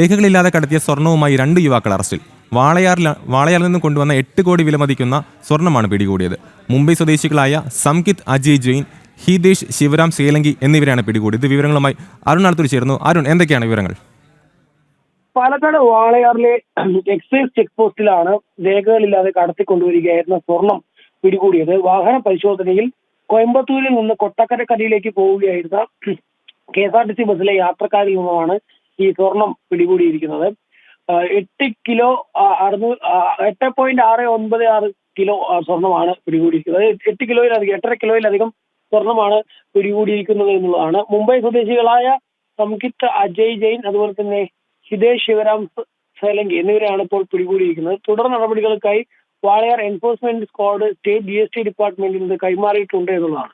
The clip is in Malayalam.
രേഖകളില്ലാതെ കടത്തിയ സ്വർണവുമായി രണ്ട് യുവാക്കൾ അറസ്റ്റിൽ. വാളയാറിൽ വാളയാറിൽ നിന്ന് കൊണ്ടുവന്ന എട്ട് കോടി വിലമതിക്കുന്ന സ്വർണമാണ് പിടികൂടിയത്. മുംബൈ സ്വദേശികളായ സംകിത് അജയ് ജെയിൻ ഹിതേഷ് ശിവരാം സേലങ്കി എന്നിവരെയാണ് പിടികൂടിയത്. വിവരങ്ങളുമായി അരുൺ അടുത്തു ചേർന്നു അരുൺ എന്തൊക്കെയാണ് വിവരങ്ങൾ? പാലക്കാട് വാളയാറിലെ എക്സൈസ് ചെക്ക് പോസ്റ്റിലാണ് രേഖകളില്ലാതെ കടത്തിക്കൊണ്ടുവരികയായിരുന്ന സ്വർണം പിടികൂടിയത്. വാഹന പരിശോധനയിൽ കോയമ്പത്തൂരിൽ നിന്ന് കൊട്ടക്കരക്കരയിലേക്ക് പോവുകയായിരുന്ന K S R T C ബസ്സിലെ യാത്രക്കാരിൽ നിന്നുമാണ് ഈ സ്വർണം പിടികൂടിയിരിക്കുന്നത്. എട്ട് കിലോ അറുന്നൂറ് എട്ട് പോയിന്റ് ആറ് ഒൻപത് ആറ് കിലോ സ്വർണമാണ് പിടികൂടിയിരിക്കുന്നത്. എട്ട് കിലോയിലധികം എട്ടര കിലോയിലധികം സ്വർണമാണ് പിടികൂടിയിരിക്കുന്നത് എന്നുള്ളതാണ്. മുംബൈ സ്വദേശികളായ സംകിത്ത് അജയ് ജെയിൻ അതുപോലെ തന്നെ ഹിതേഷ് ശിവരാം സൈലങ്കി എന്നിവരാണ് ഇപ്പോൾ പിടികൂടിയിരിക്കുന്നത്. തുടർ നടപടികൾക്കായി Walayar enforcement squad state G S T ഡിപ്പാർട്ട്മെന്റിന് കൈമാറിയിട്ടുണ്ട് എന്നുള്ളതാണ്.